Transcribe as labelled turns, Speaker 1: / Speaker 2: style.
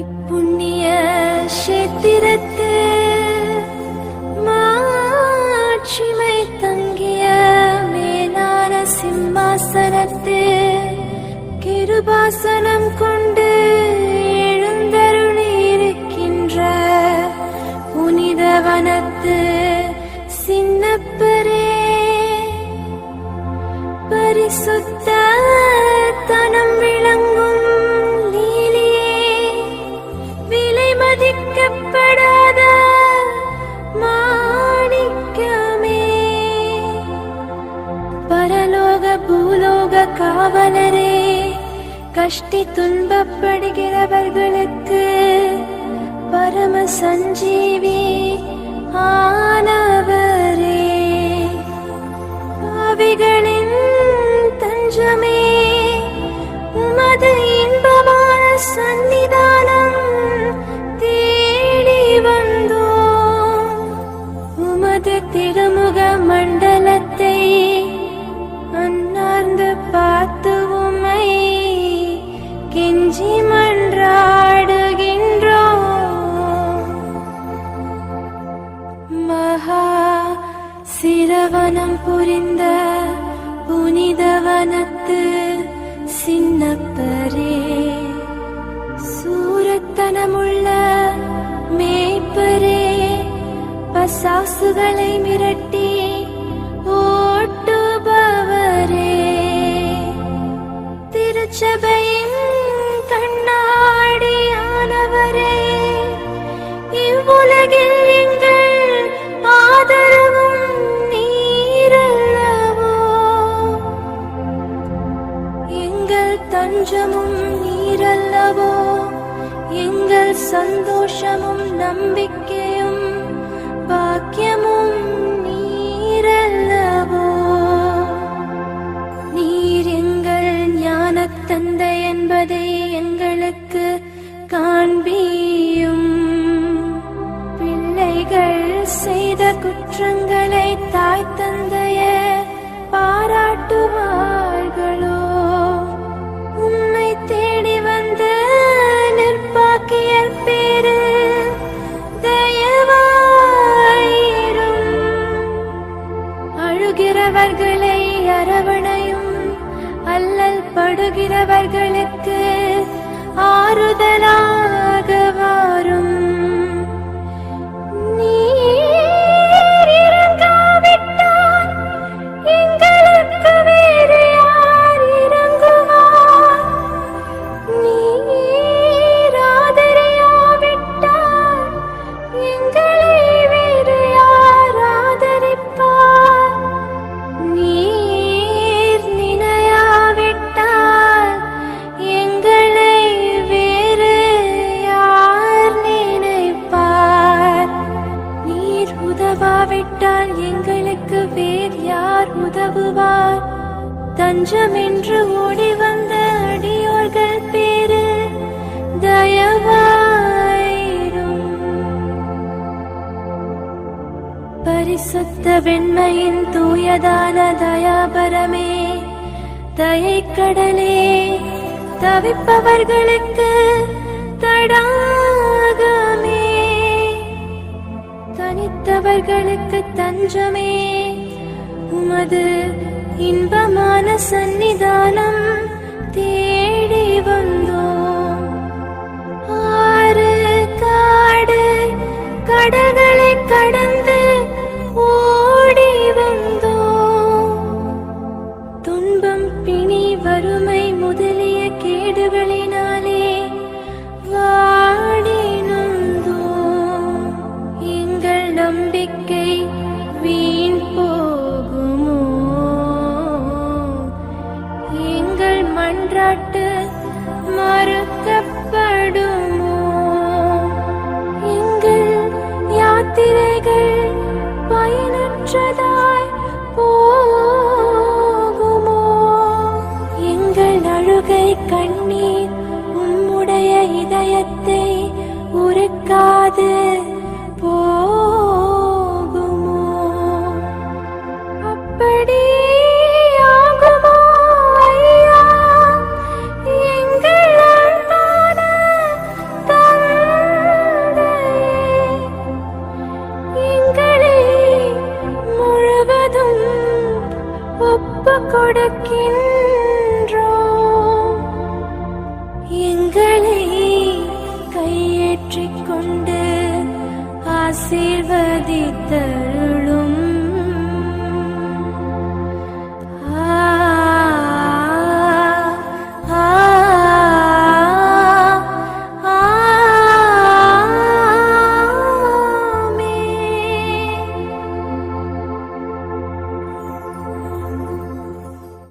Speaker 1: இப்புண்ணிய கஷேத்திரத்து மாட்சிமை தங்கிய மேலான சிம்மாசனத்து கிருபாசனம் கொண்டு எழுந்தருளி இருக்கின்ற புனிதவனத்து சின்னப்பரே. பரிசுத்த தனம் காவலரே கஷ்டி துன்பப்படுகிறவர்களுக்கு பரம சஞ்சீவி ஆனவரே. பாவிகளின் தஞ்சமே உமது இன்பமான சன்னிதானம் சிரவணம் புரிந்த புனிதவனத்து சின்னப்பரே. சூரத்தனமுள்ள மேய்ப்பரே பசாசுகளை மிரட்டி ஓட்டுபவரே. திருச்சபையின் கண்ணாடியானவரே இவ்வுலகில் தஞ்சமும் நீரல்லவோ? எங்கள் சந்தோஷமும் நம்பிக்கையும் பாக்கியமும் நீரல்லவோ? நீர் எங்கள் ஞான தந்தை என்பதை எங்களுக்கு காண்பியும். பிள்ளைகள் செய்த குற்றங்களை தாய் தந்தைய பாராட்டுவார்களோ? அல்லல் ஆறுதலாக வாரும் உதவுவார் தஞ்சம் என்று ஓடி வந்த அடியோர்கள் பேரு தயவாயிரும். பரிசுத்த வெண்மையின் தூயதான தயாபரமே தயைக்கடலே தவிப்பவர்களுக்கு தடாகமே. தனித்தவர்களுக்கு தஞ்சமே. உமது இன்பமான சந்நிதானம். மன்றாட்டு மறுக்கப்படுமோ? எங்கள் யாத்திரைகள் பயனற்றதாய் போகுமோ? எங்கள் அழுகை கண்ணீர் உம்முடைய இதயத்தை உருக்காது போ கொடுக்கின்றோம். எங்களை கையேற்றிக் கொண்டு ஆசீர்வதித்தருளும்.